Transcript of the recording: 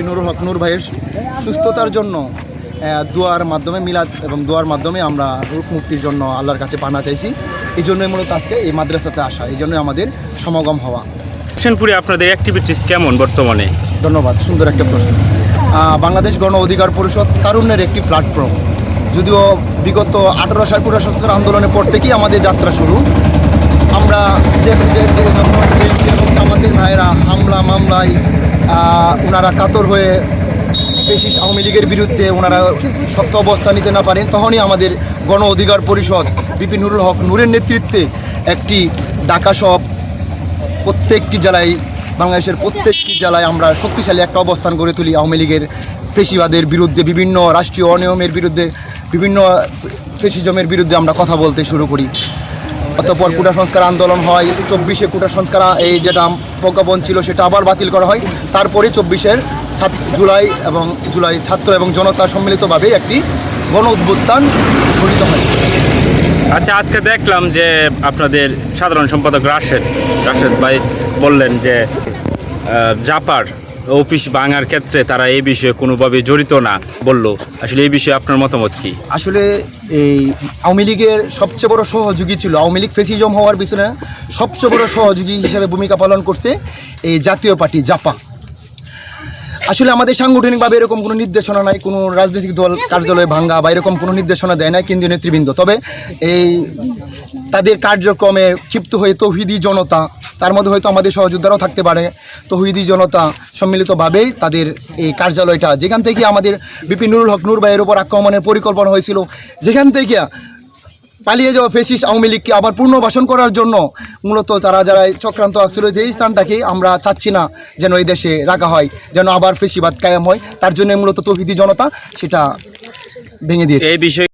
বিপিনুরুল হক নূর ভাইয়ের সুস্থতার জন্য দোয়ার মাধ্যমে মিলাদ এবং দোয়ার মাধ্যমে আমরা রূপ মুক্তির জন্য আল্লাহর কাছে পানা চাইছি এই জন্যই মূলত আজকে এই মাদ্রাসাতে আসা এই জন্যই আমাদের সমাগম হওয়া হোসেনপুরে আপনাদের অ্যাক্টিভিটিস কেমন বর্তমানে ধন্যবাদ সুন্দর একটা প্রশ্ন বাংলাদেশ গণ অধিকার পরিষদ তারুণ্যের একটি প্ল্যাটফর্ম যদিও বিগত আঠারো সাল পুরা সংস্কার আন্দোলনের পর থেকেই আমাদের যাত্রা শুরু আমরা যে আমাদের ভাইয়েরা হামলা মামলায় ওনারা কাতর হয়ে পেশিস আওয়ামী লীগের বিরুদ্ধে ওনারা শক্ত অবস্থান নিতে না পারেন, তখনই আমাদের গণ অধিকার পরিষদ বিপিন নুরুল হক নূরের নেতৃত্বে একটি ডাকা সব প্রত্যেকটি জেলায়, বাংলাদেশের প্রত্যেকটি জেলায় আমরা শক্তিশালী একটা অবস্থান গড়ে তুলি আওয়ামী লীগের পেশিবাদের বিরুদ্ধে, বিভিন্ন রাষ্ট্রীয় অনিয়মের বিরুদ্ধে, বিভিন্ন ফেসিজমের বিরুদ্ধে আমরা কথা বলতে শুরু করি। অতঃপর কুটা সংস্কার আন্দোলন হয়, চব্বিশে কুটা সংস্কার, এই যেটা প্রজ্ঞাপন ছিল সেটা আবার বাতিল করা হয়। তারপরে চব্বিশের ছাত্র জুলাই এবং জুলাই ছাত্র এবং জনতা সম্মিলিতভাবে একটি গণ উদ্বোধন ঘটিত হয়। আচ্ছা আজকে দেখলাম যে আপনাদের সাধারণ সম্পাদক রাশেদ রাশেদ ভাই বললেন যে জাপার অফিস ভাঙার ক্ষেত্রে তারা এই বিষয়ে কোনোভাবে জড়িত না। বলল, আসলে এই বিষয়ে আপনার মতামত কি? আসলে এই আওয়ামী লীগের সবচেয়ে বড় সহযোগী ছিল, আওয়ামী লীগ ফেসিজম হওয়ার পিছনে সবচেয়ে বড় সহযোগী হিসেবে ভূমিকা পালন করছে এই জাতীয় পার্টি, জাপা। আসলে আমাদের সাংগঠনিকভাবে এরকম কোনো নির্দেশনা নাই কোনো রাজনৈতিক দল কার্যালয় ভাঙ্গা বা এরকম কোনো নির্দেশনা দেয় না কেন্দ্রীয় নেতৃবৃন্দ। তবে এই তাদের কার্যক্রমে ক্ষিপ্ত হয়ে তৌহিদি জনতা তার মধ্যে হয়তো আমাদের সহযোদ্ধারাও থাকতে পারে তৌহিদি জনতা সম্মিলিতভাবেই তাদের এই কার্যালয়টা যেখান থেকে আমাদের বিপিন নুরুল হক নূর ভাইয়ের উপর আক্রমণের পরিকল্পনা হয়েছিল যেখান থেকে পালিয়ে যাওয়া ফেসিস আওয়ামী লীগকে আবার পুনর্বাসন করার জন্য মূলত তারা যারা চক্রান্ত আসছিল যে স্থানটাকে আমরা চাচ্ছি না যেন এই দেশে রাখা হয়, যেন আবার ফেসিবাদ কায়েম হয়। তার জন্য মূলত তৌহিদি জনতা সেটা ভেঙে দিয়েছে। এই